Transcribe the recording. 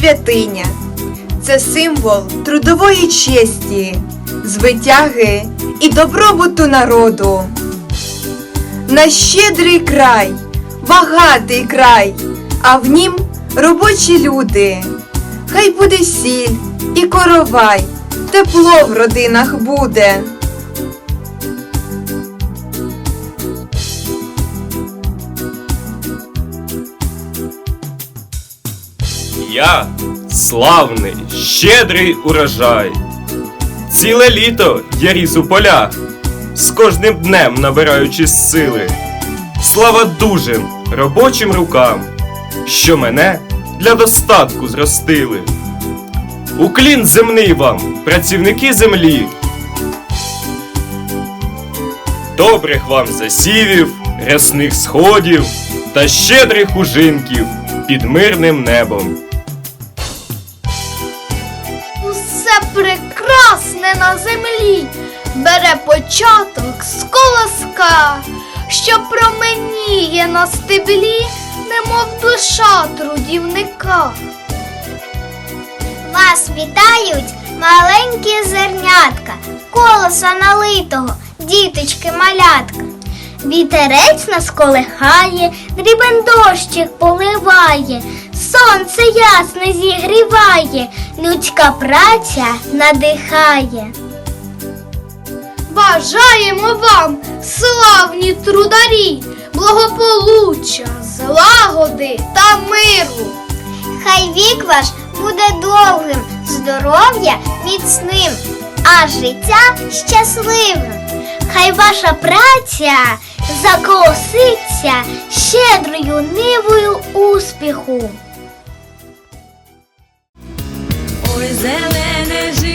святиня. Це символ трудової честі, звитяги і добробуту народу. На щедрий край, багатий край, а в нім робочі люди. Хай буде сіль і коровай, тепло в родинах буде. Я славний, щедрий урожай. Ціле літо я ріс у полях, з кожним днем набираючи сили. Слава дужим робочим рукам, що мене для достатку зростили. Уклін земний вам, працівники землі. Добрих вам засівів, рясних сходів та щедрих ужинків під мирним небом. Усе прекрасне на землі бере початок з колоска, що променіє на стеблі, немов душа трудівника. Вас вітають маленькі зернятка, колоса налитого, діточки малятка. Вітерець нас колихає, дрібен дощик поливає, сонце ясне зігріває, людська праця надихає. Бажаємо вам, славні трударі, благополуччя, злагоди та миру. Хай вік ваш буде довгим, здоров'я міцним, а життя щасливим. Хай ваша праця заколоситься щедрою нивою успіху. Ой, зелене жито.